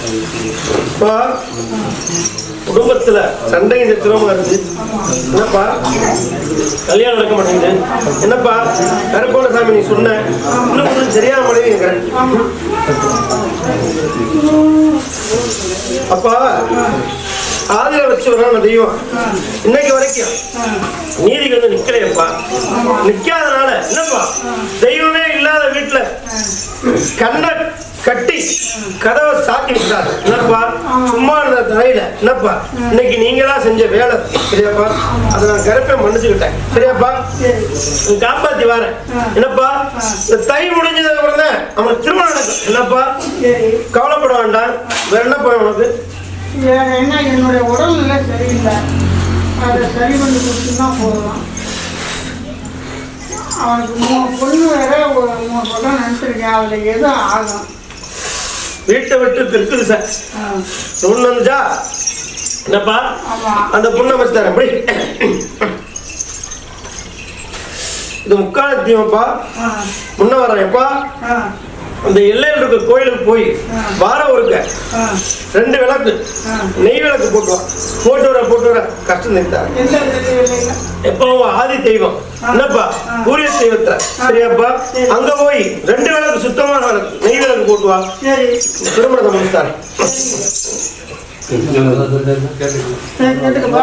இப்போ குடும்பத்துல சண்டையும் சத்திரமா இருக்கு என்னப்பா? கல்யாணம் நடக்க மாட்டேங்குது. என்னப்பா? கருப்போட சாமி நீ சொன்ன. இன்னும் ஒன்றும் சரியான மனைவி இருக்கிறேன் அப்பா ஆதில வச்சு வரான தெய்வம். இன்னைக்கு வரைக்கும் நீதிக்கு வந்து நிக்கலையப்பா. நிக்காதனால என்னப்பா? தெய்வமே இல்லாத வீட்டுல கண்ணன் கட்டி கதவை சாத்தி விட்டார். என்னப்பா? சும்மா இருந்த தலையில. என்னப்பா? இன்னைக்கு நீங்களா செஞ்ச வேலை. சரியாப்பா? அதை நான் கருப்பை மன்னிச்சுக்கிட்டேன். சரியாப்பா? காப்பாத்தி வரேன் என்னப்பா? இந்த தை முடிஞ்சதுக்கு அப்புறம் தான் அவன் திருமணம் நடக்கும். என்னப்பா? கவலைப்பட வேண்டாம். வேற என்ன போய் உனக்கு? வேற என்ன? என்னுடைய உடல்நிலை சரியில்லை. அதை சரி பண்ணி கொடுத்துன்னா போதும். அவனுக்கு மூணு பொண்ணு வேற ஒரு மூணு படம் நினச்சிருக்கேன். அதில் எதுவும் ஆகும் வீட்டை விட்டு இருக்குது சார். ஆ, ஒண்ணு வந்துச்சா என்னப்பா அந்த பொண்ணை வச்சு தரேன். அப்படி. இது முக்கால தீவப்பா ஆ, முன்ன வரேன்ப்பா அந்த எல்லையில் இருக்க கோயிலுக்கு போய் வாரம் ஒருக்க. ரெண்டு விளக்கு. நெய் விளக்கு போட்டு வா. போட்டு வர போட்டு வர. கஷ்டம் இல்லைங்க எப்பவும் ஆதி தெய்வம். என்னப்பா? கூரிய தெய்வத்தை. சரியாப்பா? அங்க போய் ரெண்டு விளக்கு சுத்தமான விளக்கு நெய் விளக்கு போட்டு வா. சரி. திருமணத்தை முடித்தாரு சரி கேட்டுக்கப்பா